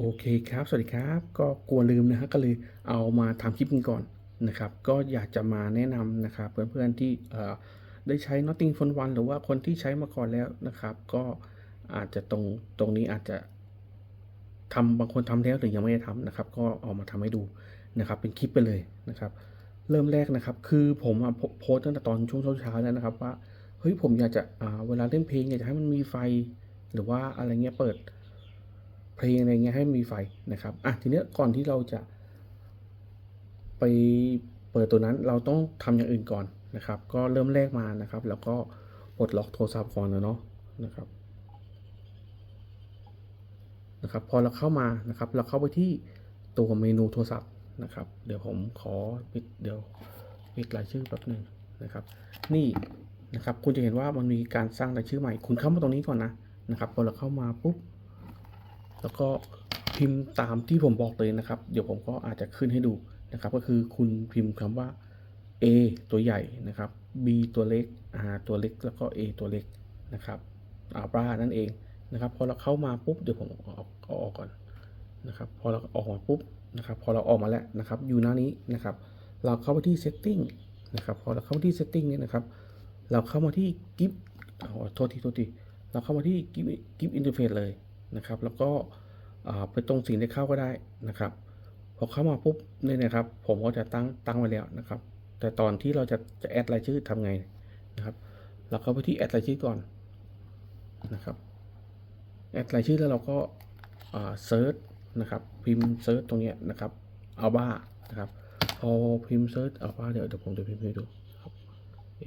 โอเคครับ สวัสดีครับ ก็กลัวลืมนะฮะ ก็เลยเอามาทำคลิปกันก่อนนะครับ ก็อยากจะมาแนะนำนะครับเพื่อนๆที่ได้ใช้ Notting Phone One หรือว่าคนที่ใช้มาก่อนแล้วนะครับ ก็อาจจะตรงตรงนี้อาจจะทำบางคนทำแล้วหรือยังไม่ได้ทำนะครับ ก็เอามาทำให้ดูนะครับ เป็นคลิปไปเลยนะครับ เริ่มแรกนะครับ คือผมโพสต์ตั้งแต่ตอนช่วงเช้าๆแล้วนะครับว่า เฮ้ยผมอยากจะเวลาเล่นเพลงอยากจะให้มันมีไฟ หรือว่าอะไรเงี้ยเปิด เพลงอะไรเงี้ยให้มีไฟนะครับอะทีเนี้ยก่อนที่เราจะไปเปิดตัวนั้นเราต้องทำอย่างอื่นก่อนนะครับ ก็เริ่มแรกมานะครับ แล้วก็ปลดล็อกโทรศัพท์ก่อนนะเนาะนะครับนะครับ พอเราเข้ามานะครับ เราเข้าไปที่ตัวเมนูโทรศัพท์นะครับ เดี๋ยวผมขอปิดเดี๋ยวปิดรายชื่อแป๊บหนึ่งนะครับ นี่นะครับคุณจะเห็นว่ามันมีการสร้างรายชื่อใหม่ คุณเข้ามาตรงนี้ก่อนนะนะครับ พอเราเข้ามาปุ๊บ แล้วก็พิมพ์ตามที่ผมบอกเลยนะครับ เดี๋ยวผมก็อาจจะขึ้นให้ดูนะครับ ก็คือคุณพิมพ์คำว่า A ตัวใหญ่นะครับ B ตัวเล็ก R ตัวเล็ก แล้วก็ A ตัวเล็กนะครับอาบรานั่นเองนะครับ พอเราเข้ามาปุ๊บเดี๋ยวผมเอาอกเอาออกก่อนนะครับ พอเราออกมาปุ๊บนะครับ พอเราออกมาแล้วนะครับอยู่หน้านี้นะครับ เราเข้าไปที่ setting นะครับ พอเราเข้าที่ setting เนี่ยนะครับ เราเข้ามาที่ gift อ๋อโทษทีโทษทีเราเข้ามาที่ gift gift interface เลย นะครับ แล้วก็ไปตรงสิ่งที่เข้าก็ได้นะครับ พอเข้ามาปุ๊บเนี่ยนะครับ ผมก็จะตั้งตั้งไว้แล้วนะครับ แต่ตอนที่เราจะจะแอดรายชื่อทำไงนะครับ เราเข้าไปที่แอดรายชื่อก่อนนะครับแอดรายชื่อแล้วเราก็เซิร์ชนะครับ พิมพ์เซิร์ชตรงเนี้ยนะครับเอาบ้านะครับ พอพิมพ์เซิร์ชเอาบ้าเดี๋ยวเดี๋ยวผมจะพิมพ์ให้ดูครับเอ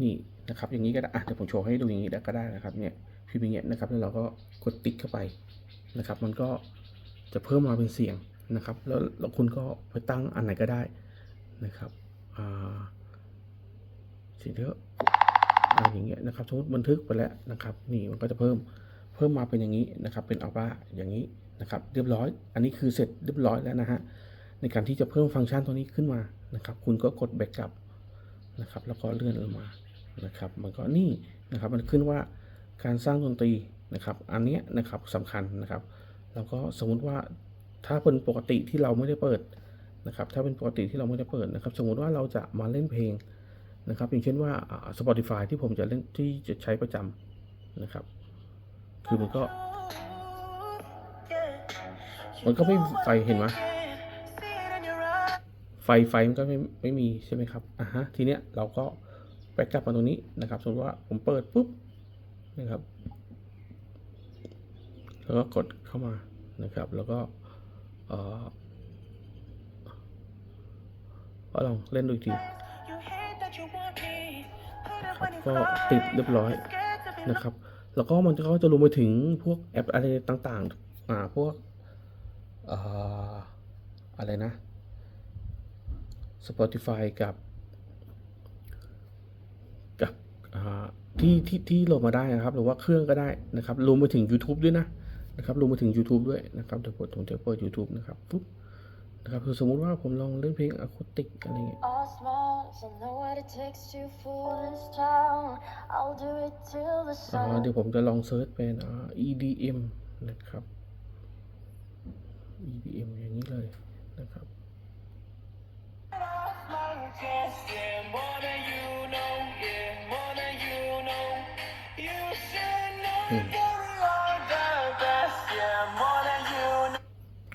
นี่นะครับ อย่างนี้ก็ได้อะเดี๋ยวผมโชว์ให้ดูอย่างนี้ได้ก็ได้นะครับเนี่ยพิมพ์อย่างเงี้ยนะครับ แล้วเราก็กดติ๊กเข้าไปนะครับ มันก็จะเพิ่มมาเป็นเสียงนะครับ แล้วแล้วคุณก็ไปตั้งอันไหนก็ได้นะครับอ่าสิ่งที่อะไรอย่างเงี้ยนะครับสมมติบันทึกไปแล้วนะครับ นี่มันก็จะเพิ่มเพิ่มมาเป็นอย่างนี้นะครับ เป็นอัลบ้าอย่างนี้นะครับ เรียบร้อย อันนี้คือเสร็จเรียบร้อยแล้วนะฮะในการที่จะเพิ่มฟังก์ชันตัวนี้ขึ้นมานะครับ คุณก็กดแบ็กกลับ นะครับ แล้วก็เลื่อนลงมานะครับ มันก็นี่นะครับ มันขึ้นว่าการสร้างดนตรีนะครับ อันนี้นะครับสำคัญนะครับ แล้วก็สมมุติว่าถ้าเป็นปกติที่เราไม่ได้เปิดนะครับ ถ้าเป็นปกติที่เราไม่ได้เปิดนะครับ สมมุติว่าเราจะมาเล่นเพลงนะครับ อย่างเช่นว่าอ่า Spotify ที่ผมจะเล่นที่จะใช้ประจำนะครับ คือมันก็ มันก็ไม่ไฟเห็นไหม ไฟไฟมันก็ไม่ไม่มีใช่ไหมครับอะฮะทีเนี้ยเราก็ไปกลับมาตรงนี้นะครับ สมมติว่าผมเปิดปุ๊บนะครับแล้วก็กดเข้ามานะครับ แล้วก็เออก็ลองเล่นดูอีกทีก็ติดเรียบร้อยนะครับ แล้วก็มันก็จะรวมไปถึงพวกแอปอะไรต่างๆ อ่า พวกเอ่ออะไรนะ Spotify กับกับอ่าที่ที่ที่โหลดมาได้นะครับ หรือว่าเครื่องก็ได้นะครับรวมไปถึง YouTube ด้วยนะนะครับรวมไปถึง YouTube ด้วยนะครับเดี๋ยวผมผมจะเปิด YouTube นะครับปุ๊บนะครับคือสมมุติว่าผมลองเล่นเพลงอะคูติกอะไรเงี้ย All smiles, I know what it takes to fool this town. I'll do it till the อ่า sun. เดี๋ยวผมจะลองเซิร์ชเป็นอ่า EDM นะครับ EDM อย่างนี้เลยนะครับ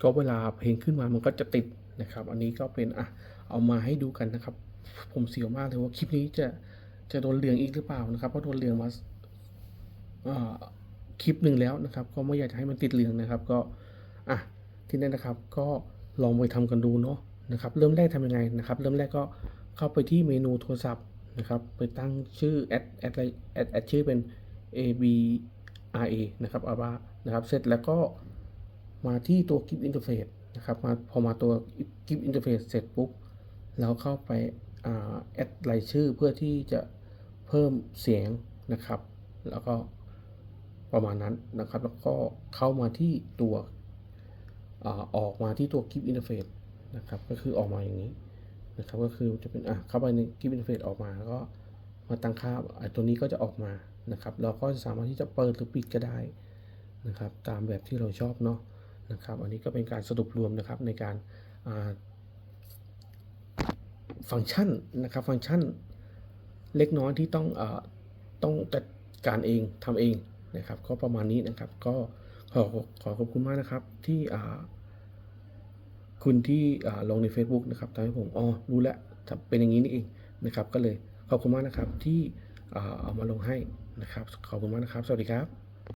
ก็เวลาเพลงขึ้นมามันก็จะติดนะครับ อันนี้ก็เป็นอะเอามาให้ดูกันนะครับ ผมเสียวมากเลยว่าคลิปนี้จะจะโดนเลืองอีกหรือเปล่านะครับ เพราะโดนเลืองมาคลิปหนึ่งแล้วนะครับ ก็ไม่อยากจะให้มันติดเลืองนะครับ ก็อะที่นั่นนะครับ ก็ลองไปทำกันดูเนาะนะครับ เริ่มแรกทำยังไงนะครับ เริ่มแรกก็เข้าไปที่เมนูโทรศัพท์นะครับ ไปตั้งชื่อแอดแอดอะไรแอดแอดชื่อเป็น A B R A นะครับอาบานะครับ เสร็จแล้วก็มาที่ตัว GIF Interface นะครับ มาพอมาตัว GIF Interface เสร็จปุ๊บ เราเข้าไปแอดรายชื่อเพื่อที่จะเพิ่มเสียงนะครับ แล้วก็ประมาณนั้นนะครับ แล้วก็เข้ามาที่ตัวอออกมาที่ตัว GIF Interface นะครับ ก็คือออกมาอย่างนี้นะครับ ก็คือจะเป็นอะเข้าไปใน GIF Interface ออกมาแล้วก็มาตั้งค่าไอ้ตัวนี้ก็จะออกมา นะครับ เราก็สามารถที่จะเปิดหรือปิดก็ได้นะครับ ตามแบบที่เราชอบเนาะนะครับ อันนี้ก็เป็นการสรุปรวมนะครับในการฟังก์ชันนะครับ ฟังก์ชันเล็กน้อยที่ต้องอต้องจัดการเองทำเองนะครับ ก็ประมาณนี้นะครับ ก็ขอขอขอบคุณมากนะครับที่คุณที่ลงใน Facebook นะครับทำให้ผมอ๋อรู้แล้วเป็นอย่างนี้นี่เองนะครับ ก็เลยขอบคุณมากนะครับที่เอามาลงให้ นะครับ ขอบคุณมากนะครับ สวัสดีครับ